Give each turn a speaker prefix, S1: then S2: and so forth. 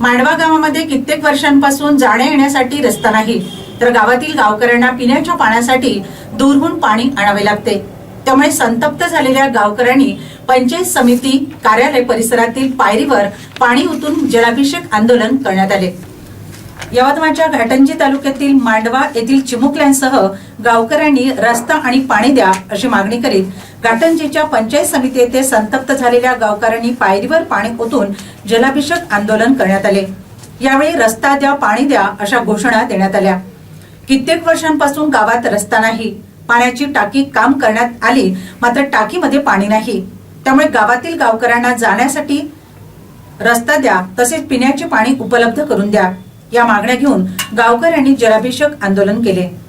S1: मांडवा गावामध्ये कित्येक वर्षांपासून जाण्या येण्यासाठी रस्ता नाही. तर गावातील गावकऱ्यांना पिण्याच्या पाण्यासाठी दूरहून पाणी आणावे लागते. त्यामुळे संतप्त झालेल्या गावकऱ्यांनी पंचायत समिती कार्यालय परिसरातील पायरीवर पाणी उतून जलाभिषेक आंदोलन करण्यात आले. यवतमाळच्या घाटंजी तालुक्यातील मांडवा येथील चिमुकल्यांसह गावकऱ्यांनी रस्ता आणि पाणी द्या अशी मागणी करीत घाटंजीच्या पंचायत समिती येथे संतप्त झालेल्या गावकऱ्यांनी पायरीवर पाणी ओतून जलाभिषेक आंदोलन करण्यात आले. यावेळी रस्ता द्या पाणी द्या अशा घोषणा देण्यात आल्या. कित्येक वर्षांपासून गावात रस्ता नाही. पाण्याची टाकी काम करण्यात आली मात्र टाकीमध्ये पाणी नाही. त्यामुळे गावातील गावकऱ्यांना जाण्यासाठी रस्ता द्या तसेच पिण्याचे पाणी उपलब्ध करून द्या. या मागण्या घेऊन गावकऱ्यांनी जलाभिषेक आंदोलन केले.